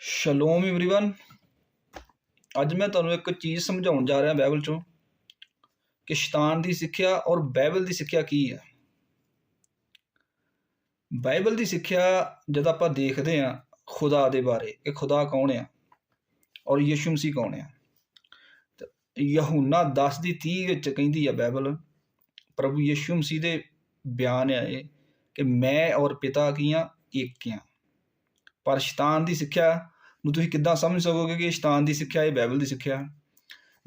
ਸ਼ਲੋਮ everyone ਅੱਜ ਮੈਂ ਤੁਹਾਨੂੰ ਇੱਕ ਚੀਜ਼ ਸਮਝਾਉਣ ਜਾ ਰਿਹਾ ਬਾਈਬਲ ਚੋਂ ਕਿ ਸ਼ੈਤਾਨ ਦੀ ਸਿੱਖਿਆ ਔਰ ਬਾਈਬਲ ਦੀ ਸਿੱਖਿਆ ਕੀ ਹੈ ਬਾਈਬਲ ਦੀ ਸਿੱਖਿਆ ਜਦ ਆਪਾਂ ਦੇਖਦੇ ਹਾਂ ਖੁਦਾ ਦੇ ਬਾਰੇ ਕਿ ਖੁਦਾ ਕੌਣ ਆ ਔਰ ਯਿਸੂ ਮਸੀਹ ਕੌਣ ਆ ਤੇ ਯਹੂਨਾ 10 ਦੀ 30 ਵਿੱਚ ਕਹਿੰਦੀ ਆ ਬਾਈਬਲ ਪ੍ਰਭੂ ਯਿਸੂ ਮਸੀਹ ਦੇ ਬਿਆਨ ਆ ਇਹ ਕਿ ਮੈਂ ਔਰ ਪਿਤਾ ਕੀ ਆ ਇੱਕ ਆ ਪਰ ਸ਼ੈਤਾਨ ਦੀ ਸਿੱਖਿਆ ਨੂੰ ਤੁਸੀਂ ਕਿੱਦਾਂ ਸਮਝ ਸਕੋਗੇ ਕਿ ਇਹ ਸ਼ੈਤਾਨ ਦੀ ਸਿੱਖਿਆ ਇਹ ਬਾਈਬਲ ਦੀ ਸਿੱਖਿਆ?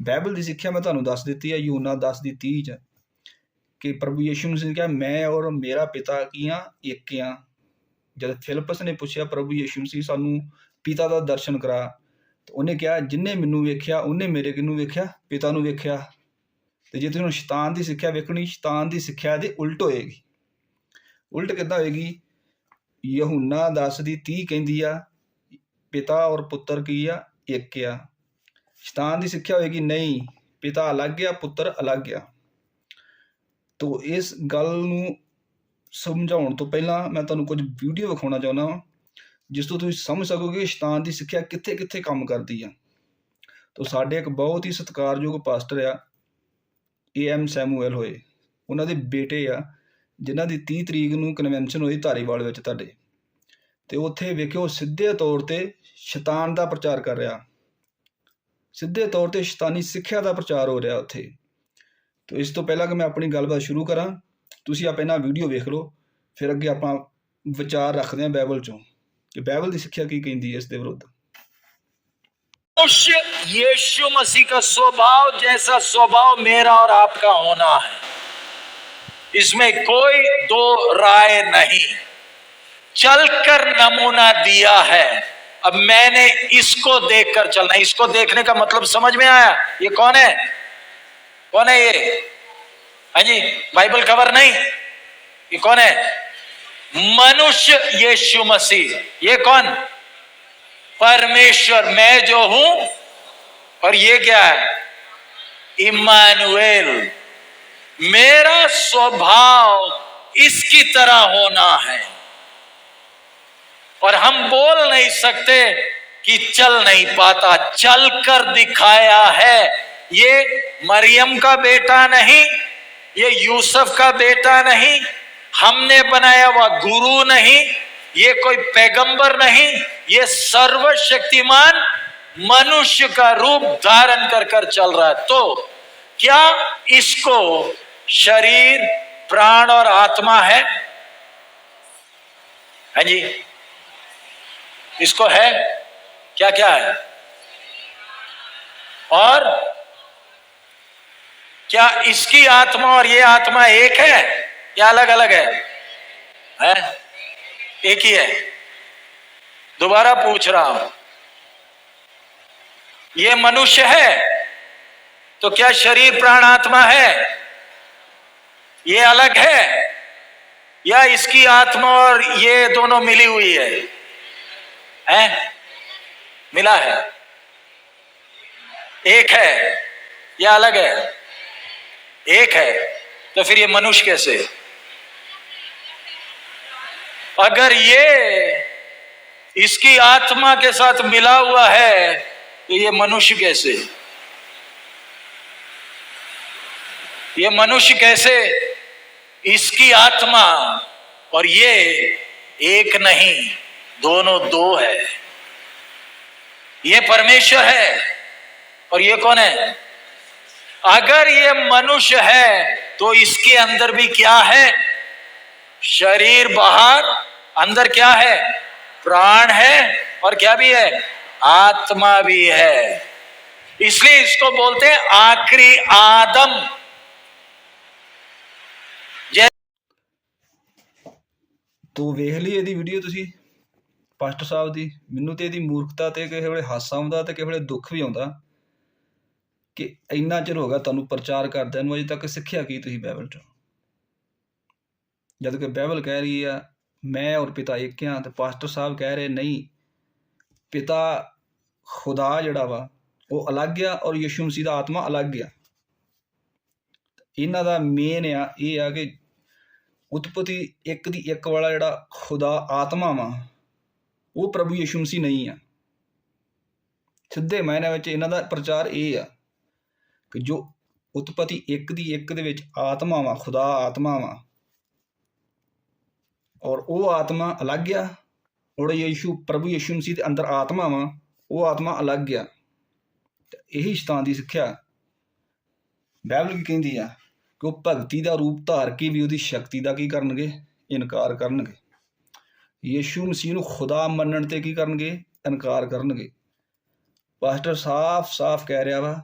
ਬਾਈਬਲ ਦੀ ਸਿੱਖਿਆ ਮੈਂ ਤੁਹਾਨੂੰ ਦੱਸ ਦਿੱਤੀ ਹੈ, ਯੂਨਾ 10 ਦੀ 30 ਚ ਕਿ ਪ੍ਰਭੂ ਯਿਸੂ ਮਸੀਹ ਨੇ ਕਿਹਾ, ਮੈਂ ਔਰ ਮੇਰਾ ਪਿਤਾ ਕੀ ਆ ਇੱਕ ਆ ਜਦ ਫਿਲਪਸ ਨੇ ਪੁੱਛਿਆ, ਪ੍ਰਭੂ ਯਿਸੂ ਮਸੀਹ, ਸਾਨੂੰ ਪਿਤਾ ਦਾ ਦਰਸ਼ਨ ਕਰਾ। ਤਾਂ ਉਹਨੇ ਕਿਹਾ ਜਿਨਨੇ ਮੈਨੂੰ ਵੇਖਿਆ, ਉਹਨੇ ਮੇਰੇ ਕਿਨੂੰ ਵੇਖਿਆ? ਪਿਤਾ ਨੂੰ ਵੇਖਿਆ। ਤੇ ਜੇ ਤੁਸੀਂ ਸ਼ੈਤਾਨ ਦੀ ਸਿੱਖਿਆ ਵੇਖਣੀ, ਸ਼ੈਤਾਨ ਦੀ ਸਿੱਖਿਆ ਦੇ ਉਲਟ ਹੋਏਗੀ। ਉਲਟ ਕਿੱਦਾਂ ਹੋਏਗੀ? ਯਹੂਨਾ 10 ਦੀ 30 ਕਹਿੰਦੀ ਆ, ਪਿਤਾ ਔਰ ਪੁੱਤਰ ਕੀ ਆ? ਇੱਕ ਆ। ਸ਼ੈਤਾਨ ਦੀ ਸਿੱਖਿਆ ਹੋਏਗੀ? ਨਹੀਂ। ਪਿਤਾ ਅਲੱਗ ਆ, ਪੁੱਤਰ ਅਲੱਗ ਆ। ਤੋ ਇਸ ਗੱਲ ਨੂੰ ਸਮਝਾਉਣ ਤੋਂ ਪਹਿਲਾਂ ਮੈਂ ਤੁਹਾਨੂੰ ਕੁਝ ਵੀਡੀਓ ਵਿਖਾਉਣਾ ਚਾਹੁੰਦਾ ਹਾਂ ਜਿਸ ਤੋਂ ਤੁਸੀਂ ਸਮਝ ਸਕੋਗੇ ਕਿ ਸ਼ੈਤਾਨ ਦੀ ਸਿੱਖਿਆ ਕਿੱਥੇ ਕਿੱਥੇ ਕੰਮ ਕਰਦੀ ਆ। ਤੋ ਸਾਡੇ ਇੱਕ ਬਹੁਤ ਹੀ ਸਤਿਕਾਰਯੋਗ ਪਾਸਟਰ ਆ ਏ ਐਮ ਸੈਮੂਅਲ ਹੋਏ। ਉਹਨਾਂ ਦੇ ਬੇਟੇ ਆ ਜਿਨ੍ਹਾਂ ਦੀ 30 ਤਰੀਕ ਨੂੰ ਕਨਵੈਨਸ਼ਨ ਹੋਈ ਧਾਰੀਵਾਲ ਵਿੱਚ ਤੁਹਾਡੇ ਤੇ ਉੱਥੇ ਵੇਖਿਓ ਸਿੱਧੇ ਤੌਰ ਤੇ ਸ਼ੈਤਾਨ ਦਾ ਪ੍ਰਚਾਰ ਕਰ ਰਿਹਾ ਸਿੱਧੇ ਤੌਰ ਤੇ ਸ਼ੈਤਾਨੀ ਸਿੱਖਿਆ ਦਾ ਪ੍ਰਚਾਰ ਹੋ ਰਿਹਾ ਉੱਥੇ ਤੋ ਇਸ ਤੋਂ ਪਹਿਲਾਂ ਕਿ ਮੈਂ ਆਪਣੀ ਗੱਲਬਾਤ ਸ਼ੁਰੂ ਕਰਾਂ ਤੁਸੀਂ ਆਪ ਇਹਨਾਂ ਵੀਡੀਓ ਵੇਖ ਲਓ ਫਿਰ ਅੱਗੇ ਆਪਾਂ ਵਿਚਾਰ ਰੱਖਦੇ ਹਾਂ ਬਾਈਬਲ ਚੋਂ ਕਿ ਬਾਈਬਲ ਦੀ ਸਿੱਖਿਆ ਕੀ ਕਹਿੰਦੀ ਹੈ ਇਸ ਦੇ ਵਿਰੁੱਧ मनुष्य यीशु मसीह का स्वभाव जैसा स्वभाव मेरा और आपका होना है इसमें कोई दो राय नहीं। चलकर नमूना दिया है। अब मैंने इसको देखकर चलना इसको देखने का मतलब समझ में आया? ये कौन है? कौन है ये? हाँ जी, बाइबल कवर नहीं? ये कौन है? मनुष्य यीशु मसीह। ये कौन? परमेश्वर। मैं जो हूँ और ये क्या है? इमानुएल मेरा स्वभाव इसकी तरह होना है। और हम बोल नहीं सकते कि चल नहीं पाता, चल कर दिखाया है। ये मरियम का बेटा नहीं, ये यूसुफ का बेटा नहीं, हमने बनाया हुआ गुरु नहीं, ये कोई पैगंबर नहीं, ये सर्वशक्तिमान मनुष्य का रूप धारण कर कर चल रहा है। तो क्या इसको शरीर, प्राण और आत्मा है। हाँ जी। इसको है क्या क्या है? और क्या इसकी आत्मा और ये आत्मा एक है या अलग अलग है? है? एक ही है। दोबारा पूछ रहा हूँ। ये मनुष्य है तो क्या शरीर, प्राण, आत्मा है? ये अलग है। या इसकी आत्मा और ये दोनों मिली हुई है। हैं? मिला है। एक है। या अलग है। एक है। तो फिर ये मनुष्य कैसे? अगर ये इसकी आत्मा के साथ मिला हुआ है तो ये मनुष्य कैसे? ये मनुष्य कैसे? इसकी आत्मा और ये एक नहीं, दोनों दो है। ये परमेश्वर है और ये कौन है? अगर ये मनुष्य है तो इसके अंदर भी क्या है? शरीर बाहर, अंदर क्या है? प्राण है और क्या भी है? आत्मा भी है। इसलिए इसको बोलते हैं आखिरी आदम। ਤੋ ਵੇਖ ਲਈ ਇਹਦੀ ਵੀਡੀਓ ਤੁਸੀਂ? ਪਾਸਟਰ ਸਾਹਿਬ ਦੀ। ਮੈਨੂੰ ਤੇ ਇਹਦੀ ਮੂਰਖਤਾ ਤੇ ਕਿਸੇ ਵੇਲੇ ਹਾਸਾ ਆਉਂਦਾ ਤੇ ਕਿਸੇ ਵੇਲੇ ਦੁੱਖ ਵੀ ਆਉਂਦਾ ਕਿ ਇੰਨਾ ਚਿਰ ਹੋ ਗਿਆ ਤੁਹਾਨੂੰ ਪ੍ਰਚਾਰ ਕਰਦਿਆਂ ਨੂੰ, ਅਜੇ ਤੱਕ ਸਿੱਖਿਆ ਕੀ ਤੁਸੀਂ ਬਾਈਬਲ ਚੋਂ? ਜਦ ਕਿ ਬਾਈਬਲ ਕਹਿ ਰਹੀ ਆ, ਮੈਂ ਔਰ ਪਿਤਾ ਇੱਕ ਹਾਂ ਤੇ ਪਾਸਟਰ ਸਾਹਿਬ ਕਹਿ ਰਹੇ, ਨਹੀਂ, ਪਿਤਾ ਖੁਦਾ ਜਿਹੜਾ ਵਾ, ਉਹ ਅਲੱਗ ਆ ਔਰ ਯਿਸੂ ਮਸੀਹ ਦਾ ਆਤਮਾ ਅਲੱਗ ਆ। ਇਹਨਾਂ ਦਾ ਮੇਨ ਆ, ਇਹ ਆ ਕਿ ਉਤਪਤੀ ਇੱਕ ਦੀ ਇੱਕ ਵਾਲਾ ਜਿਹੜਾ ਖੁਦਾ ਆਤਮਾ ਵਾ, ਉਹ ਪ੍ਰਭੂ ਯਿਸੂ ਮਸੀਹ ਨਹੀਂ ਆ। ਸਿੱਧੇ ਮਾਇਨੇ ਵਿੱਚ ਇਹਨਾਂ ਦਾ ਪ੍ਰਚਾਰ ਇਹ ਆ ਕਿ ਜੋ ਉਤਪਤੀ ਇੱਕ ਦੀ ਇੱਕ ਦੇ ਵਿੱਚ ਆਤਮਾ ਵਾ, ਖੁਦਾ ਆਤਮਾ ਵਾ, ਔਰ ਉਹ ਆਤਮਾ ਅਲੱਗ ਆ, ਔਰ ਯੀਸ਼ੂ ਪ੍ਰਭੂ ਯੀਸ਼ੂ ਮਸੀਹ ਦੇ ਅੰਦਰ ਆਤਮਾ ਵਾ, ਉਹ ਆਤਮਾ ਅਲੱਗ ਆ। ਇਹੀ ਸ਼ੈਤਾਨ ਦੀ ਸਿੱਖਿਆ ਬਾਈਬਲ ਕੀ ਕਹਿੰਦੀ ਆ ਕਿ ਉਹ ਭਗਤੀ ਦਾ ਰੂਪ ਧਾਰ ਕੇ ਵੀ ਉਹਦੀ ਸ਼ਕਤੀ ਦਾ ਕੀ ਕਰਨਗੇ? ਇਨਕਾਰ ਕਰਨਗੇ। ਯੀਸ਼ੂ ਮਸੀਹ ਨੂੰ ਖੁਦਾ ਮੰਨਣ ਤੇ ਕੀ ਕਰਨਗੇ? ਇਨਕਾਰ ਕਰਨਗੇ। ਪਾਸਟਰ ਸਾਫ਼-ਸਾਫ਼ ਕਹਿ ਰਿਹਾ ਵਾ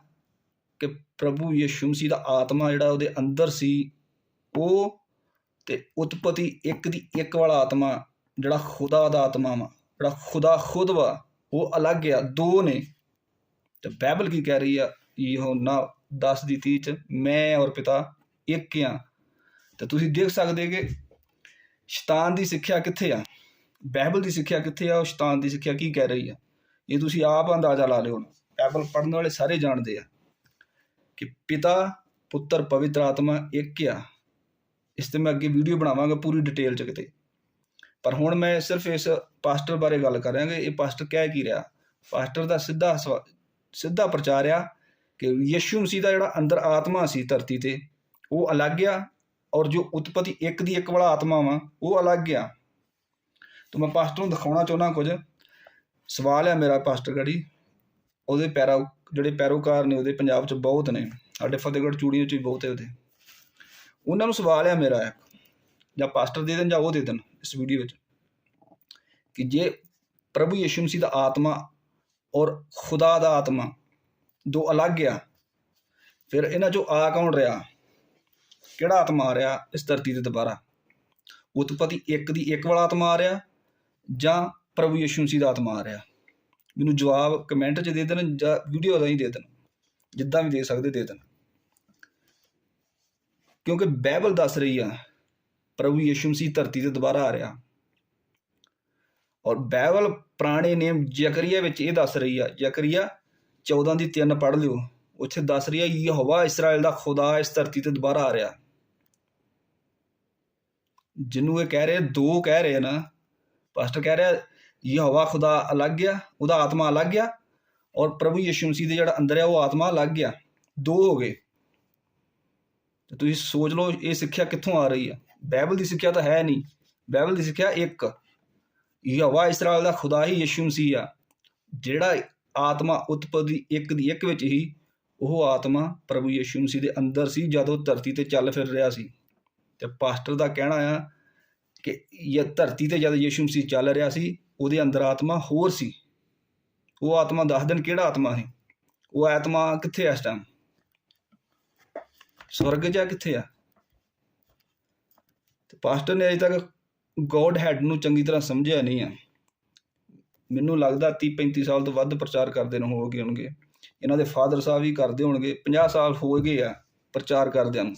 ਕਿ ਪ੍ਰਭੂ ਯੀਸ਼ੂ ਮਸੀਹ ਦਾ ਆਤਮਾ ਜਿਹੜਾ ਉਹਦੇ ਅੰਦਰ ਸੀ, ਉਹ ਤੇ ਉਤਪਤੀ ਇੱਕ ਦੀ ਇੱਕ ਵਾਲਾ ਆਤਮਾ ਜਿਹੜਾ ਖੁਦਾ ਦਾ ਆਤਮਾ ਵਾ, ਜਿਹੜਾ ਖੁਦਾ ਖੁਦ ਵਾ, ਉਹ ਅਲੱਗ ਆ, ਦੋ ਨੇ। ਤੇ ਬਾਈਬਲ ਕੀ ਕਹਿ ਰਹੀ ਆ? ਯਹੋਨਾ 10 ਦੀ 30 ਚ, ਮੈਂ ਔਰ ਪਿਤਾ ਇੱਕ ਆ। ਤੇ ਤੁਸੀਂ ਦੇਖ ਸਕਦੇ ਕਿ ਸ਼ੈਤਾਨ ਦੀ ਸਿੱਖਿਆ ਕਿੱਥੇ ਆ? ਬਾਈਬਲ ਦੀ ਸਿੱਖਿਆ ਕਿੱਥੇ ਆ? ਉਹ ਸ਼ੈਤਾਨ ਦੀ ਸਿੱਖਿਆ ਕੀ ਕਹਿ ਰਹੀ ਆ? ਇਹ ਤੁਸੀਂ ਆਪ ਅੰਦਾਜ਼ਾ ਲਾ ਲਿਓ ਬਾਈਬਲ ਪੜ੍ਹਨ ਵਾਲੇ ਸਾਰੇ ਜਾਣਦੇ ਆ ਕਿ ਪਿਤਾ, ਪੁੱਤਰ, ਪਵਿੱਤਰ ਆਤਮਾ ਇੱਕ ਆ। ਇਸ ਤੇ ਮੈਂ ਅੱਗੇ ਵੀਡੀਓ ਬਣਾਵਾਂਗਾ ਪੂਰੀ ਡਿਟੇਲ ਚ ਕਿਤੇ। ਪਰ ਹੁਣ ਮੈਂ ਸਿਰਫ ਇਸ ਪਾਸਟਰ ਬਾਰੇ ਗੱਲ ਕਰਾਂਗੇ ਇਹ ਪਾਸਟਰ ਕਹਿ ਕੀ ਰਿਹਾ? ਪਾਸਟਰ ਦਾ ਸਿੱਧਾ ਸਵਾ- ਸਿੱਧਾ ਪ੍ਰਚਾਰ ਆ ਕਿ ਯਿਸੂ ਮਸੀਹ ਦਾ ਜਿਹੜਾ ਅੰਦਰ ਆਤਮਾ ਸੀ ਧਰਤੀ ਤੇ ਉਹ ਅਲੱਗ ਆ ਔਰ ਜੋ ਉਤਪਤੀ ਇੱਕ ਦੀ ਇੱਕ ਵਾਲਾ ਆਤਮਾ ਵਾ, ਉਹ ਅਲੱਗ ਆ। ਤਾਂ ਮੈਂ ਪਾਸਟਰ ਨੂੰ ਦਿਖਾਉਣਾ ਚਾਹੁੰਦਾ ਕੁਝ। ਸਵਾਲ ਹੈ ਮੇਰਾ ਪਾਸਟਰ ਗੜੀ। ਉਹਦੇ ਪੈਰਾ, ਜਿਹੜੇ ਪੈਰੋਕਾਰ ਨੇ ਉਹਦੇ ਪੰਜਾਬ 'ਚ ਬਹੁਤ ਨੇ। ਸਾਡੇ ਫਤਿਹਗੜ੍ਹ ਚੂੜੀਆਂ 'ਚ ਵੀ ਬਹੁਤ ਹੈ ਉਹਦੇ। ਉਹਨਾਂ ਨੂੰ ਸਵਾਲ ਹੈ ਮੇਰਾ ਜਾਂ ਪਾਸਟਰ ਦੇ ਦੇਣ ਜਾਂ ਉਹ ਦੇ ਦੇਣ ਇਸ ਵੀਡੀਓ ਵਿੱਚ। ਕਿ ਜੇ ਪ੍ਰਭੂ ਯਿਸੂ ਮਸੀਹ ਦਾ ਆਤਮਾ ਔਰ ਖੁਦਾ ਦਾ ਆਤਮਾ ਦੋ ਅਲੱਗ ਆ, ਫਿਰ ਇਹਨਾਂ 'ਚੋਂ ਆ ਕੌਣ ਰਿਹਾ? ਕਿਹੜਾ ਆਤਮਾ ਆ ਰਿਹਾ ਇਸ ਧਰਤੀ ਤੇ ਦੁਬਾਰਾ? ਉਤਪਤੀ ਇੱਕ ਦੀ ਇੱਕ ਵਾਲਾ ਆਤਮਾ ਆ ਰਿਹਾ ਜਾਂ ਪ੍ਰਭੂ ਯਿਸੂ ਮਸੀਹ ਦਾ ਆਤਮਾ ਆ ਰਿਹਾ? ਮੈਨੂੰ ਜਵਾਬ ਕਮੈਂਟ 'ਚ ਦੇ ਦੇਣ ਜਾਂ ਵੀਡੀਓ ਦਾ ਹੀ ਦੇ ਦੇਣ, ਜਿੱਦਾਂ ਵੀ ਦੇ ਸਕਦੇ ਦੇ ਦੇਣ। ਕਿਉਂਕਿ ਬਾਈਬਲ ਦੱਸ ਰਹੀ ਆ, ਪ੍ਰਭੂ ਯਿਸੂ ਮਸੀਹ ਧਰਤੀ ਤੇ ਦੁਬਾਰਾ ਆ ਰਿਹਾ। ਔਰ ਬਾਈਬਲ ਪੁਰਾਣੇ ਨੇਮ ਜ਼ਕਰੀਆ ਵਿੱਚ ਇਹ ਦੱਸ ਰਹੀ ਆ, ਜ਼ਕਰੀਆ 14 ਦੀ 3 ਪੜ੍ਹ ਲਿਓ, ਉੱਥੇ ਦੱਸ ਰਹੀ ਆ, ਯਹੋਵਾ ਇਸਰਾਇਲ ਦਾ ਖੁਦਾ ਇਸ ਧਰਤੀ ਤੇ ਦੁਬਾਰਾ ਆ ਰਿਹਾ। ਜਿਹਨੂੰ ਇਹ ਕਹਿ ਰਹੇ, ਦੋ ਕਹਿ ਰਹੇ ਨਾ ਪਾਸਟਰ ਕਹਿ ਰਿਹਾ, ਯਹੋਵਾ ਖੁਦਾ ਅਲੱਗ ਆ, ਉਹਦਾ ਆਤਮਾ ਅਲੱਗ ਆ, ਔਰ ਪ੍ਰਭੂ ਯਿਸੂ ਮਸੀਹ ਦੇ ਜਿਹੜਾ ਅੰਦਰ ਆ, ਉਹ ਆਤਮਾ ਅਲੱਗ ਆ, ਦੋ ਹੋ ਗਏ। ਤੇ ਤੁਸੀਂ ਸੋਚ ਲਓ, ਇਹ ਸਿੱਖਿਆ ਕਿੱਥੋਂ ਆ ਰਹੀ ਆ? ਬਾਈਬਲ ਦੀ ਸਿੱਖਿਆ ਤਾਂ ਹੈ ਨਹੀਂ। ਬਾਈਬਲ ਦੀ ਸਿੱਖਿਆ ਇੱਕ, ਯਹੋਵਾ ਇਸਰਾਇਲ ਦਾ ਖੁਦਾ ਹੀ ਯਿਸੂ ਮਸੀਹ ਆ, ਜਿਹੜਾ ਆਤਮਾ ਉਤਪਤੀ ਇੱਕ ਦੀ ਇੱਕ ਵਿੱਚ ਹੀ, ਉਹ ਆਤਮਾ ਪ੍ਰਭੂ ਯਿਸੂ ਮਸੀਹ ਦੇ ਅੰਦਰ ਸੀ, ਜਦੋਂ ਧਰਤੀ ਤੇ ਚੱਲ ਫਿਰ ਰਿਹਾ ਸੀ। ਤੇ ਪਾਸਟਰ ਦਾ ਕਹਿਣਾ ਆ ਕਿ ਇਹ ਧਰਤੀ ਤੇ ਜਦ ਯਿਸੂ ਮਸੀਹ ਚੱਲ ਰਿਹਾ ਸੀ, ਉਹਦੇ ਅੰਦਰ ਆਤਮਾ ਹੋਰ ਸੀ। ਉਹ ਆਤਮਾ ਦੱਸ ਦਿਨ ਕਿਹੜਾ ਆਤਮਾ ਸੀ? ਉਹ ਆਤਮਾ ਕਿੱਥੇ ਆ ਇਸ ਟਾਈਮ ਸਵਰਗ ਜਾਂ ਕਿੱਥੇ ਆ? ਤੇ ਪਾਸਟਰ ਨੇ ਅਜੇ ਤੱਕ ਗੋਡ ਹੈਡ ਨੂੰ ਚੰਗੀ ਤਰ੍ਹਾਂ ਸਮਝਿਆ ਨਹੀਂ ਆ। ਮੈਨੂੰ ਲੱਗਦਾ 30 35 ਸਾਲ ਤੋਂ ਵੱਧ ਪ੍ਰਚਾਰ ਕਰਦੇ ਨੂੰ ਹੋ ਗਏ ਹੋਣਗੇ। ਇਹਨਾਂ ਦੇ ਫਾਦਰ ਸਾਹਿਬ ਵੀ ਕਰਦੇ ਹੋਣਗੇ। 50 ਸਾਲ ਹੋ ਗਏ ਆ ਪ੍ਰਚਾਰ ਕਰਦਿਆਂ ਨੂੰ।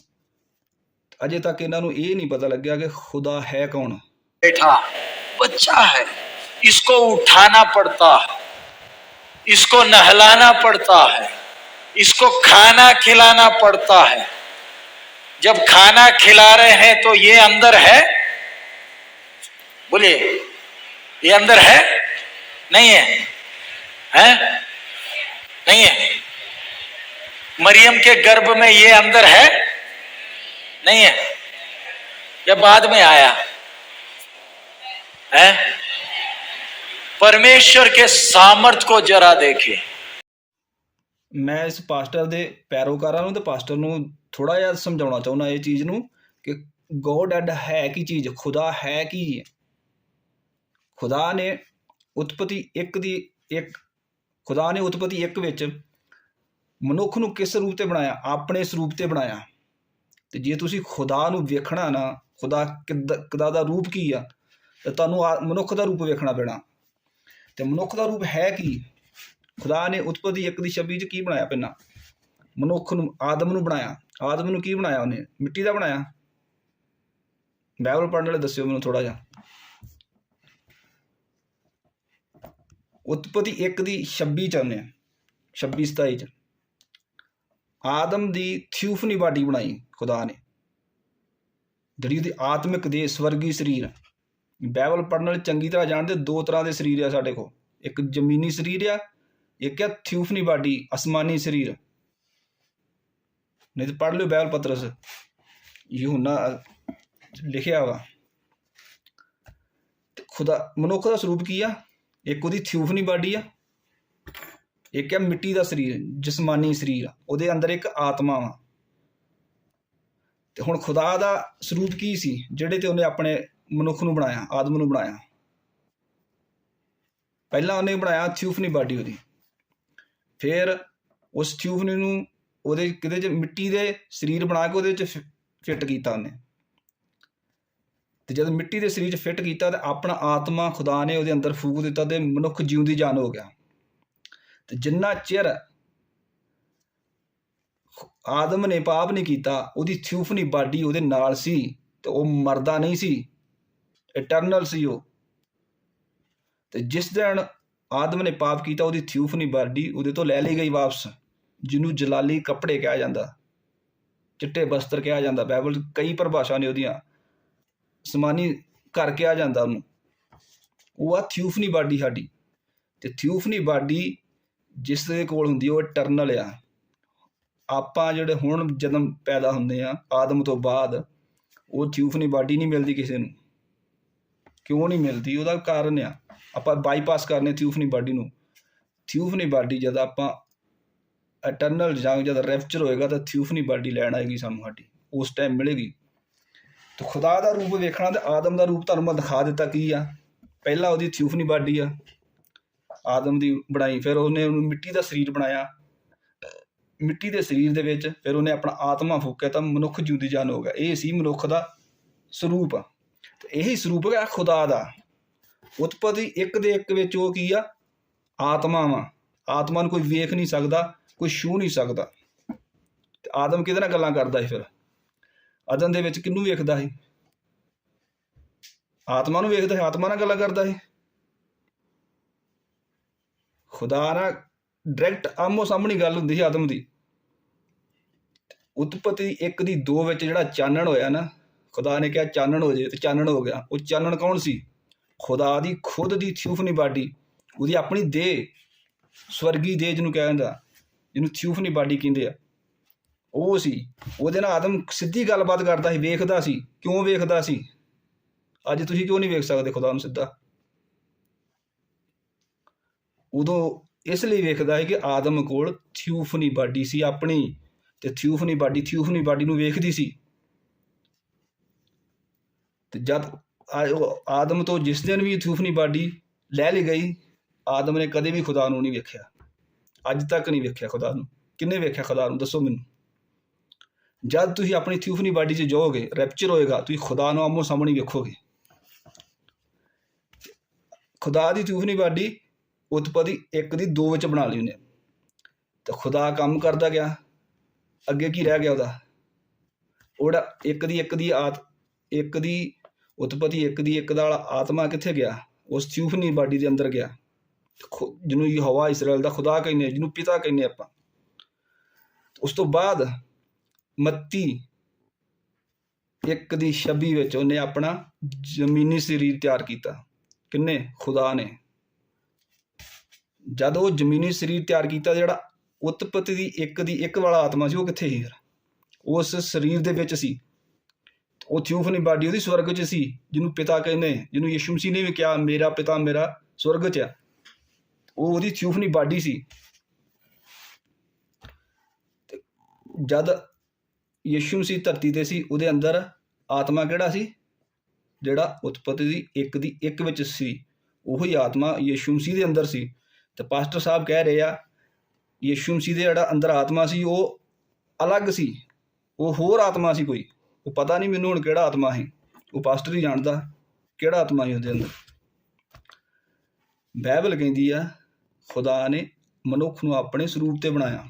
ਅਜੇ ਤੱਕ ਇਹਨਾਂ ਨੂੰ ਇਹ ਨਹੀਂ ਪਤਾ ਲੱਗਿਆ ਕਿ ਖੁਦਾ ਹੈ ਕੌਣ बैठा बच्चा है इसको उठाना पड़ता है इसको नहलाना पड़ता है इसको खाना खिलाना पड़ता है जब खाना खिला रहे हैं तो ये अंदर है बोलिए ये अंदर है नहीं है हैं नहीं है मरियम के गर्भ में ये अंदर है नहीं है या बाद में आया है परमेश्वर के सामर्थ को जरा देखें ਮੈਂ ਇਸ ਪਾਸਟਰ ਦੇ ਪੈਰੋਕਾਰਾਂ ਨੂੰ ਤੇ ਪਾਸਟਰ ਨੂੰ ਥੋੜਾ ਜਿਹਾ ਸਮਝਾਉਣਾ ਚਾਹੁੰਦਾ ਇਹ ਚੀਜ਼ ਨੂੰ ਕਿ ਗੋਡ ਐਡ ਹੈ ਕੀ ਚੀਜ਼ ਖੁਦਾ ਹੈ ਕੀ ਹੈ ਖੁਦਾ ਨੇ ਉਤਪਤੀ ਇੱਕ ਦੀ ਇੱਕ ਖੁਦਾ ਨੇ ਉਤਪਤੀ ਇੱਕ ਵਿੱਚ ਮਨੁੱਖ ਨੂੰ ਕਿਸ ਰੂਪ ਤੇ ਬਣਾਇਆ ਆਪਣੇ ਸਰੂਪ ਤੇ ਬਣਾਇਆ ਤੇ ਜੇ ਤੁਸੀਂ ਖੁਦਾ ਨੂੰ ਵੇਖਣਾ ਨਾ, ਖੁਦਾ ਕਿਦਾ ਦਾ ਰੂਪ ਕੀ ਆ, ਤੇ ਤੁਹਾਨੂੰ ਆ- ਮਨੁੱਖ ਦਾ ਰੂਪ ਵੇਖਣਾ ਪੈਣਾ। ਤੇ ਮਨੁੱਖ ਦਾ ਰੂਪ ਹੈ ਕੀ? ਖੁਦਾ ਨੇ ਉਤਪਤੀ ਇੱਕ ਦੀ ਛਵੀ 'ਚ ਕੀ ਬਣਾਇਆ ਪਹਿਲਾਂ? ਮਨੁੱਖ ਨੂੰ, ਆਦਮ ਨੂੰ ਬਣਾਇਆ। ਆਦਮ ਨੂੰ ਕੀ ਬਣਾਇਆ ਉਹਨੇ? ਮਿੱਟੀ ਦਾ ਬਣਾਇਆ। ਬਾਈਬਲ ਪੜ੍ਹਨ ਵਾਲੇ ਦੱਸਿਓ ਮੈਨੂੰ ਥੋੜਾ ਜਿਹਾ। ਉਤਪਤੀ ਇੱਕ ਦੀ 26 ਚ ਆਉਂਦੇ ਉਹਨੇ 26 27 ਚ। ਆਦਮ ਦੀ ਥਿਊਫਨੀ ਬਾਡੀ ਬਣਾਈ, ਖੁਦਾ ਨੇ। ਜਿਹੜੀ ਉਹਦੀ ਆਤਮਿਕ ਦੇ ਸਵਰਗੀ ਸਰੀਰ ਬਾਈਬਲ ਪੜ੍ਹਨ ਵਾਲੇ ਚੰਗੀ ਤਰ੍ਹਾਂ ਜਾਣਦੇ, ਦੋ ਤਰ੍ਹਾਂ ਦੇ ਸਰੀਰ ਆ ਸਾਡੇ ਕੋਲ। ਇੱਕ ਜ਼ਮੀਨੀ ਸਰੀਰ ਆ, ਇੱਕ ਹੈ ਥਿਊਫਨੀ ਬਾਡੀ, ਅਸਮਾਨੀ ਸਰੀਰ। ਨਹੀਂ ਤੇ ਪੜ੍ਹ ਲਿਓ ਬਾਈਬਲ ਪਤਰਸ। ਯੂਹੰਨਾ ਲਿਖਿਆ ਵਾ। ਖੁਦਾ, ਮਨੁੱਖ ਦਾ ਸਰੂਪ ਕੀ ਆ? ਇੱਕ ਉਹਦੀ ਥਿਊਫਨੀ ਬਾਡੀ ਆ ਇੱਕ ਹੈ ਮਿੱਟੀ ਦਾ ਸਰੀਰ, ਜਿਸਮਾਨੀ ਸਰੀਰ ਆ। ਉਹਦੇ ਅੰਦਰ ਇੱਕ ਆਤਮਾ ਵਾ। ਤੇ ਹੁਣ ਖੁਦਾ ਦਾ ਸਰੂਪ ਕੀ ਸੀ, ਜਿਹੜੇ ਤੇ ਉਹਨੇ ਆਪਣੇ ਮਨੁੱਖ ਨੂੰ ਬਣਾਇਆ, ਆਦਮ ਨੂੰ ਬਣਾਇਆ? ਪਹਿਲਾਂ ਉਹਨੇ ਬਣਾਇਆ ਥਿਊਫਨੀ ਬਾਡੀ ਉਹਦੀ। ਫਿਰ ਉਸ ਥਿਊਫਨੀ ਨੂੰ ਉਹਦੇ ਕਿਤੇ ਚ ਮਿੱਟੀ ਦੇ ਸਰੀਰ ਬਣਾ ਕੇ ਉਹਦੇ ਚ ਫਿੱਟ ਕੀਤਾ ਉਹਨੇ। ਤੇ ਜਦ ਮਿੱਟੀ ਦੇ ਸਰੀਰ ਚ ਫਿੱਟ ਕੀਤਾ ਤੇ ਆਪਣਾ ਆਤਮਾ ਖੁਦਾ ਨੇ ਉਹਦੇ ਅੰਦਰ ਫੂਕ ਦਿੱਤਾ ਤੇ ਮਨੁੱਖ ਜਿਉਂਦੀ ਜਾਨ ਹੋ ਗਿਆ। ਤੇ ਜਿੰਨਾ ਚਿਰ ਆਦਮ ਨੇ ਪਾਪ ਨਹੀਂ ਕੀਤਾ, ਉਹਦੀ ਥਿਊਫਨੀ ਬਾਡੀ ਉਹਦੇ ਨਾਲ ਸੀ ਤੇ ਉਹ ਮਰਦਾ ਨਹੀਂ ਸੀ ਇਟਰਨਲ ਸੀ ਉਹ। ਤੇ ਜਿਸ ਦਿਨ ਆਦਮ ਨੇ ਪਾਪ ਕੀਤਾ, ਉਹਦੀ ਥਿਊਫਨੀ ਬਾਡੀ ਉਹਦੇ ਤੋਂ ਲੈ ਲਈ ਗਈ ਵਾਪਸ, ਜਿਹਨੂੰ ਜਲਾਲੀ ਕੱਪੜੇ ਕਿਹਾ ਜਾਂਦਾ, ਚਿੱਟੇ ਬਸਤਰ ਕਿਹਾ ਜਾਂਦਾ, ਬਾਈਬਲ ਕਈ ਪਰਿਭਾਸ਼ਾ ਨੇ ਉਹਦੀਆਂ, ਸਮਾਨੀ ਘਰ ਕਿਹਾ ਜਾਂਦਾ ਉਹਨੂੰ। ਉਹ ਆ ਥਿਊਫਨੀ ਬਾਡੀ ਸਾਡੀ। ਤੇ ਥਿਊਫਨੀ ਬਾਡੀ ਜਿਸ ਦੇ ਕੋਲ ਹੁੰਦੀ ਉਹ ਇਟਰਨਲ ਆ। ਆਪਾਂ ਜਿਹੜੇ ਹੁਣ ਜਨਮ ਪੈਦਾ ਹੁੰਦੇ ਆ, ਆਦਮ ਤੋਂ ਬਾਅਦ, ਉਹ ਥਿਊਫਨੀ ਬਾਡੀ ਨਹੀਂ ਮਿਲਦੀ ਕਿਸੇ ਨੂੰ। ਕਿਉਂ ਨਹੀਂ ਮਿਲਦੀ? ਉਹਦਾ ਕਾਰਨ ਆ। ਆਪਾਂ ਬਾਈਪਾਸ ਕਰਨੇ ਥਿਊਫਨੀ ਬਾਡੀ ਨੂੰ। ਥਿਊਫਨੀ ਬਾਡੀ ਜਦ ਆਪਾਂ ਇਟਰਨਲ ਜਾਂ ਜਦ ਰੈਪਚਰ ਹੋਏਗਾ, ਤਾਂ ਥਿਊਫਨੀ ਬਾਡੀ ਲੈਣ ਆਏਗੀ ਸਾਨੂੰ ਸਾਡੀ। ਉਸ ਟਾਈਮ ਮਿਲੇਗੀ। ਤੇ ਖੁਦਾ ਦਾ ਰੂਪ ਵੇਖਣਾ ਤੇ ਆਦਮ ਦਾ ਰੂਪ ਤੁਹਾਨੂੰ ਮੈਂ ਦਿਖਾ ਦਿੱਤਾ ਕੀ ਆ। ਪਹਿਲਾਂ ਉਹਦੀ ਥਿਊਫਨੀ ਬਾਡੀ ਆ। ਆਦਮ ਦੀ ਬਣਾਈ, ਫਿਰ ਉਹਨੇ ਉਹਨੂੰ ਮਿੱਟੀ ਦਾ ਸਰੀਰ ਬਣਾਇਆ। ਮਿੱਟੀ ਦੇ ਸਰੀਰ ਦੇ ਵਿੱਚ ਫਿਰ ਉਹਨੇ ਆਪਣਾ ਆਤਮਾ ਫੂਕਿਆ ਤਾਂ ਮਨੁੱਖ ਜਿਉਂਦੀ ਜਾਨ ਹੋ ਗਿਆ। ਇਹ ਸੀ ਮਨੁੱਖ ਦਾ ਸਰੂਪ। ਤੇ ਇਹੀ ਸਰੂਪ ਹੈ ਖੁਦਾ ਦਾ। ਉਤਪਤੀ ਇੱਕ ਦੇ ਇੱਕ ਵਿੱਚ ਉਹ ਕੀ ਆ? ਆਤਮਾ ਵਾ ਆਤਮਾ ਨੂੰ ਕੋਈ ਵੇਖ ਨਹੀਂ ਸਕਦਾ, ਕੋਈ ਛੂ ਨਹੀਂ ਸਕਦਾ। ਤੇ ਆਦਮ ਕਿਹਦੇ ਨਾਲ ਗੱਲਾਂ ਕਰਦਾ ਸੀ ਫਿਰ? ਅਦਨ ਦੇ ਵਿੱਚ ਕਿਹਨੂੰ ਵੇਖਦਾ ਸੀ? ਆਤਮਾ ਨੂੰ ਵੇਖਦਾ ਸੀ, ਆਤਮਾ ਨਾਲ ਗੱਲਾਂ ਕਰਦਾ ਸੀ। ਖੁਦਾ ਨਾਲ ਡਾਇਰੈਕਟ ਆਮੋ ਸਾਹਮਣੀ ਗੱਲ ਹੁੰਦੀ ਸੀ ਆਦਮ ਦੀ। ਉਤਪਤੀ ਇੱਕ ਦੀ ਦੋ ਵਿੱਚ ਜਿਹੜਾ ਚਾਨਣ ਹੋਇਆ ਨਾ, ਖੁਦਾ ਨੇ ਕਿਹਾ ਚਾਨਣ ਹੋ ਜੇ ਤੇ ਚਾਨਣ ਹੋ ਗਿਆ। ਉਹ ਚਾਨਣ ਕੌਣ ਸੀ? ਖੁਦਾ ਦੀ ਖੁਦ ਦੀ ਥਿਊਫਨੀ ਬਾਡੀ। ਉਹਦੀ ਆਪਣੀ ਦੇਹ ਸਵਰਗੀ ਦੇਹ ਜਿਹਨੂੰ ਕਿਹਾ ਜਾਂਦਾ, ਜਿਹਨੂੰ ਥਿਊਫਨੀ ਬਾਡੀ ਕਹਿੰਦੇ ਆ। ਉਹ ਸੀ। ਉਹਦੇ ਨਾਲ ਆਦਮ ਸਿੱਧੀ ਗੱਲਬਾਤ ਕਰਦਾ ਸੀ, ਵੇਖਦਾ ਸੀ। ਕਿਉਂ ਵੇਖਦਾ ਸੀ? ਅੱਜ ਤੁਸੀਂ ਕਿਉਂ ਨਹੀਂ ਵੇਖ ਸਕਦੇ ਖੁਦਾ ਨੂੰ ਸਿੱਧਾ? ਉਦੋਂ ਇਸ ਲਈ ਵੇਖਦਾ ਹੈ ਕਿ ਆਦਮ ਕੋਲ ਥਿਊਫਨੀ ਬਾਡੀ ਸੀ ਆਪਣੀ ਤੇ ਥਿਊਫਨੀ ਬਾਡੀ ਥਿਊਫਨੀ ਬਾਡੀ ਨੂੰ ਵੇਖਦੀ ਸੀ। ਤੇ ਜਦ ਆਦਮ ਤੋਂ ਜਿਸ ਦਿਨ ਵੀ ਥਿਊਫਨੀ ਬਾਡੀ ਲੈ ਲਈ ਗਈ, ਆਦਮ ਨੇ ਕਦੇ ਵੀ ਖੁਦਾ ਨੂੰ ਨਹੀਂ ਵੇਖਿਆ। ਅੱਜ ਤੱਕ ਨਹੀਂ ਵੇਖਿਆ ਖੁਦਾ ਨੂੰ। ਕਿੰਨੇ ਵੇਖਿਆ ਖੁਦਾ ਨੂੰ? ਦੱਸੋ ਮੈਨੂੰ। ਜਦ ਤੁਸੀਂ ਆਪਣੀ ਥਿਊਫਨੀ ਬਾਡੀ 'ਚ ਜਾਓਗੇ ਰੈਪਚਰ ਹੋਏਗਾ, ਤੁਸੀਂ ਖੁਦਾ ਨੂੰ ਆਮੋ ਸਾਹਮਣੇ ਵੇਖੋਗੇ। ਖੁਦਾ ਦੀ ਥਿਊਫਨੀ ਬਾਡੀ ਉਤਪਤੀ ਇੱਕ ਦੀ ਦੋ ਵਿੱਚ ਬਣਾ ਲਈ ਉਹਨੇ ਤਾਂ ਖੁਦਾ ਕੰਮ ਕਰਦਾ ਗਿਆ, ਅੱਗੇ ਕੀ ਰਹਿ ਗਿਆ ਉਹਦਾ? ਉਹਦਾ ਇੱਕ ਦੀ ਇੱਕ ਦੀ ਆਤ, ਇੱਕ ਦੀ ਉਤਪਤੀ ਇੱਕ ਦੀ ਇੱਕ ਦਾ ਵਾਲਾ ਆਤਮਾ ਕਿੱਥੇ ਗਿਆ? ਉਸ ਥਿਊਫਨੀ ਬਾਡੀ ਦੇ ਅੰਦਰ ਗਿਆ। ਖੁ- ਜਿਹਨੂੰ ਯਹੋਵਾ ਇਸਰਾਇਲ ਦਾ ਖੁਦਾ ਕਹਿੰਦੇ ਜਿਹਨੂੰ ਪਿਤਾ ਕਹਿੰਦੇ ਆਪਾਂ। ਉਸ ਤੋਂ ਬਾਅਦ ਮੱਤੀ ਇੱਕ ਦੀ 26 ਵਿੱਚ ਉਹਨੇ ਆਪਣਾ ਜ਼ਮੀਨੀ ਸਰੀਰ ਤਿਆਰ ਕੀਤਾ। ਕਿੰਨੇ? ਖੁਦਾ ਨੇ। ਜਦ ਉਹ ਜ਼ਮੀਨੀ ਸਰੀਰ ਤਿਆਰ ਕੀਤਾ ਜਿਹੜਾ ਉਤਪਤੀ ਦੀ ਇੱਕ ਦੀ ਇੱਕ ਵਾਲਾ ਆਤਮਾ ਸੀ, ਉਹ ਕਿੱਥੇ ਸੀ ਫਿਰ? ਉਸ ਸਰੀਰ ਦੇ ਵਿੱਚ ਸੀ। ਉਹ ਥਿਊਫਨੀ ਬਾਡੀ ਉਹਦੀ ਸਵਰਗ 'ਚ ਸੀ, ਜਿਹਨੂੰ ਪਿਤਾ ਕਹਿੰਦੇ ਜਿਹਨੂੰ ਯਿਸੂ ਮਸੀਹ ਨੇ ਵੀ ਕਿਹਾ, ਮੇਰਾ ਪਿਤਾ ਮੇਰਾ ਸਵਰਗ 'ਚ ਆ। ਉਹ ਉਹਦੀ ਥਿਊਫਨੀ ਬਾਡੀ ਸੀ। ਜਦ ਯਿਸੂ ਮਸੀਹ ਧਰਤੀ ਤੇ ਸੀ, ਉਹਦੇ ਅੰਦਰ ਆਤਮਾ ਕਿਹੜਾ ਸੀ? ਜਿਹੜਾ ਉਤਪਤੀ ਦੀ ਇੱਕ ਦੀ ਇੱਕ ਵਿੱਚ ਸੀ, ਉਹੀ ਆਤਮਾ ਯਿਸੂ ਮਸੀਹ ਦੇ ਅੰਦਰ ਸੀ। ਤੇ ਪਾਸਟਰ ਸਾਹਿਬ ਕਹਿ ਰਹੇ ਆ, ਯਿਸੂ ਮਸੀਹ ਦੇ ਜਿਹੜਾ ਅੰਦਰ ਆਤਮਾ ਸੀ, ਉਹ ਅਲੱਗ ਸੀ, ਉਹ ਹੋਰ ਆਤਮਾ ਸੀ ਕੋਈ। ਉਹ ਪਤਾ ਨਹੀਂ ਮੈਨੂੰ ਹੁਣ ਕਿਹੜਾ ਆਤਮਾ ਸੀ। ਉਹ ਪਾਸਟਰ ਹੀ ਜਾਣਦਾ ਕਿਹੜਾ ਆਤਮਾ ਸੀ ਉਹਦੇ ਅੰਦਰ। ਬਾਈਬਲ ਕਹਿੰਦੀ ਆ, ਖੁਦਾ ਨੇ ਮਨੁੱਖ ਨੂੰ ਆਪਣੇ ਸਰੂਪ ਤੇ ਬਣਾਇਆ।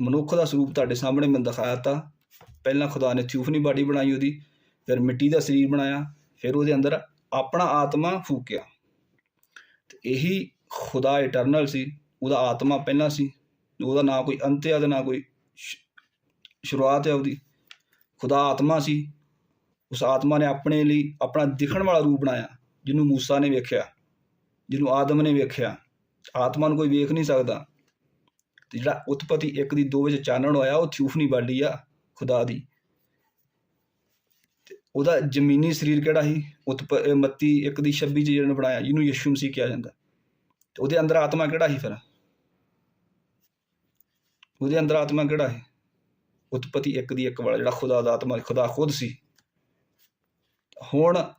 ਮਨੁੱਖ ਦਾ ਸਰੂਪ ਤੁਹਾਡੇ ਸਾਹਮਣੇ ਮੈਂ ਦਿਖਾਇਆ ਤਾ ਪਹਿਲਾਂ ਖੁਦਾ ਨੇ ਚੂਫ਼ਨੀ ਬਾਡੀ ਬਣਾਈ ਉਹਦੀ, ਫਿਰ ਮਿੱਟੀ ਦਾ ਸਰੀਰ ਬਣਾਇਆ, ਫਿਰ ਉਹਦੇ ਅੰਦਰ ਆਪਣਾ ਆਤਮਾ ਫੂਕਿਆ। ਇਹੀ ਖੁਦਾ ਇਟਰਨਲ ਸੀ, ਉਹਦਾ ਆਤਮਾ ਪਹਿਲਾਂ ਸੀ, ਉਹਦਾ ਨਾ ਕੋਈ ਅੰਤ ਹੈ ਤੇ ਨਾ ਕੋਈ ਸ਼ੁਰੂਆਤ ਹੈ ਉਹਦੀ। ਖੁਦਾ ਆਤਮਾ ਸੀ, ਉਸ ਆਤਮਾ ਨੇ ਆਪਣੇ ਲਈ ਆਪਣਾ ਦਿਖਣ ਵਾਲਾ ਰੂਪ ਬਣਾਇਆ, ਜਿਹਨੂੰ ਮੂਸਾ ਨੇ ਵੇਖਿਆ, ਜਿਹਨੂੰ ਆਦਮ ਨੇ ਵੇਖਿਆ। ਆਤਮਾ ਨੂੰ ਕੋਈ ਵੇਖ ਨਹੀਂ ਸਕਦਾ। ਤੇ ਜਿਹੜਾ ਉਤਪਤੀ ਇੱਕ ਦੀ ਦੋ ਵਿੱਚ ਚਾਨਣ ਹੋਇਆ, ਉਹ ਥਿਊਫਨੀ ਬਾਡੀ ਆ, ਖੁਦਾ ਦੀ। ਉਹਦਾ ਜ਼ਮੀਨੀ ਸਰੀਰ ਕਿਹੜਾ ਸੀ? ਉਤਪ, ਇਹ ਮੱਤੀ ਇੱਕ ਦੀ 26 ਚ ਜਿਹਨੇ ਬਣਾਇਆ, ਜਿਹਨੂੰ ਯਿਸੂ ਮਸੀਹ ਕਿਹਾ ਜਾਂਦਾ। ਤੇ ਉਹਦੇ ਅੰਦਰ ਆਤਮਾ ਕਿਹੜਾ ਸੀ ਫਿਰ? ਉਹਦੇ ਅੰਦਰ ਆਤਮਾ ਕਿਹੜਾ ਹੈ ਉਤਪਤੀ ਇੱਕ ਦੀ ਇੱਕ ਵਾਲਾ, ਜਿਹੜਾ ਖੁਦਾ ਦਾ ਆਤਮਾ, ਖੁਦਾ ਖੁਦ ਸੀ। ਹੁਣ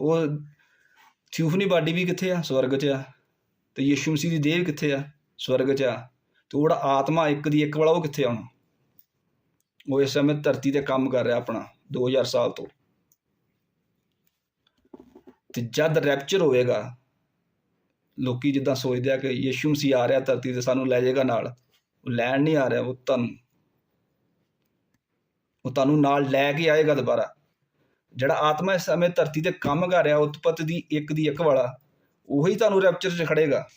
ਉਹ ਥਿਊਫਨੀ ਬਾਡੀ ਵੀ ਕਿੱਥੇ ਆ? ਸਵਰਗ 'ਚ ਆ। ਤੇ ਯਿਸੂ ਮਸੀਹ ਦੀ ਦੇਹ ਵੀ ਕਿੱਥੇ ਆ? ਸਵਰਗ 'ਚ ਆ। ਤੇ ਉਹ ਆਤਮਾ ਇੱਕ ਦੀ ਇੱਕ ਵਾਲਾ, ਉਹ ਕਿੱਥੇ ਆਉਣਾ ਉਹ ਇਸ ਸਮੇਂ ਧਰਤੀ ਤੇ ਕੰਮ ਕਰ ਰਿਹਾ ਆਪਣਾ। 2000 ਸਾਲ ਤੋਂ। ਤੇ ਜਦ ਰੈਪਚਰ ਹੋਏਗਾ ਲੋਕੀ ਜਿੱਦਾਂ ਸੋਚਦੇ ਆ ਕਿ ਯਿਸੂ ਮਸੀਹ ਆ ਰਿਹਾ ਧਰਤੀ ਤੇ, ਸਾਨੂੰ ਲੈ ਜਾਏਗਾ ਨਾਲ। ਉਹ ਲੈਣ ਨਹੀਂ ਆ ਰਿਹਾ, ਉਹ ਤੁਹਾਨੂੰ ਉਹ ਤੁਹਾਨੂੰ ਨਾਲ ਲੈ ਕੇ ਆਏਗਾ ਦੁਬਾਰਾ। ਜਿਹੜਾ ਆਤਮਾ ਇਸ ਸਮੇਂ ਧਰਤੀ ਤੇ ਕੰਮ ਕਰ ਰਿਹਾ, ਉਤਪਤ ਦੀ ਇੱਕ ਦੀ ਇੱਕ ਵਾਲਾ, ਉਹੀ ਤੁਹਾਨੂੰ ਰੈਪਚਰ 'ਚ ਖੜੇਗਾ।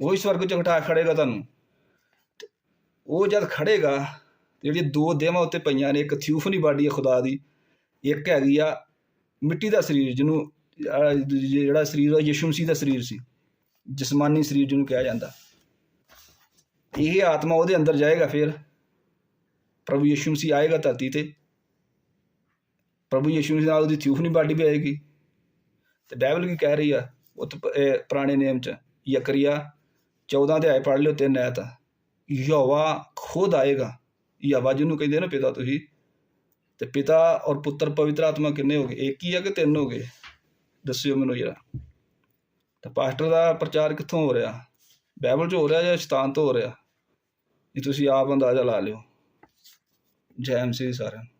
ਉਹੀ ਸਵਰਗ 'ਚ ਉਠਾ ਖੜੇਗਾ ਤੁਹਾਨੂੰ। ਉਹ ਜਦ ਖੜੇਗਾ ਜਿਹੜੀਆਂ ਦੋ ਦੇਹਾਂ ਉੱਤੇ ਪਈਆਂ ਨੇ, ਇੱਕ ਥਿਊਫਨੀ ਬਾਡੀ ਹੈ ਖੁਦਾ ਦੀ, ਇੱਕ ਹੈਗੀ ਆ ਮਿੱਟੀ ਦਾ ਸਰੀਰ, ਜਿਹਨੂੰ ਜਿਹੜਾ ਸਰੀਰ ਉਹ ਯਿਸੂ ਮਸੀਹ ਦਾ ਸਰੀਰ ਸੀ, ਜਿਸਮਾਨੀ ਸਰੀਰ ਜਿਹਨੂੰ ਕਿਹਾ ਜਾਂਦਾ। ਇਹ ਆਤਮਾ ਉਹਦੇ ਅੰਦਰ ਜਾਏਗਾ ਫਿਰ। ਪ੍ਰਭੂ ਯਿਸੂ ਮਸੀਹ ਆਏਗਾ ਧਰਤੀ ਤੇ। ਪ੍ਰਭੂ ਯਿਸੂ ਮਸੀਹ ਨਾਲ ਉਹਦੀ ਥਿਊਫਨੀ ਬਾਡੀ ਵੀ ਆਏਗੀ। ਤੇ ਬਾਈਬਲ ਕੀ ਕਹਿ ਰਹੀ ਆ? ਉਹ ਪੁਰਾਣੇ ਨੇਮ ਚ, ਯਕਰੀਆ 14 ਅਧਿਆਇ ਪੜ੍ਹ ਲਿਓ ਤਿੰਨ ਐਤ ਯਹੋਵਾ ਖੁਦ ਆਏਗਾ। ਯਹੋਵਾ ਜਿਹਨੂੰ ਕਹਿੰਦੇ ਨਾ ਪਿਤਾ ਤੁਸੀਂ। ਤੇ ਪਿਤਾ ਔਰ ਪੁੱਤਰ ਪਵਿੱਤਰ ਆਤਮਾ ਕਿੰਨੇ ਹੋ ਗਏ? ਇੱਕ ਹੀ ਆ ਕਿ ਤਿੰਨ ਹੋ ਗਏ? ਦੱਸਿਓ ਮੈਨੂੰ ਜਰਾ। ਤਾਂ ਪਾਸਟਰ ਦਾ ਪ੍ਰਚਾਰ ਕਿੱਥੋਂ ਹੋ ਰਿਹਾ? ਬਾਈਬਲ 'ਚ ਹੋ ਰਿਹਾ ਜਾਂ ਸ਼ਤਾਨ ਤੋਂ ਹੋ ਰਿਹਾ? ਇਹ ਤੁਸੀਂ ਆਪ ਅੰਦਾਜ਼ਾ ਲਾ ਲਿਓ। ਜੈ ਮਸੀਹ ਸਾਰਿਆਂ ਨੂੰ।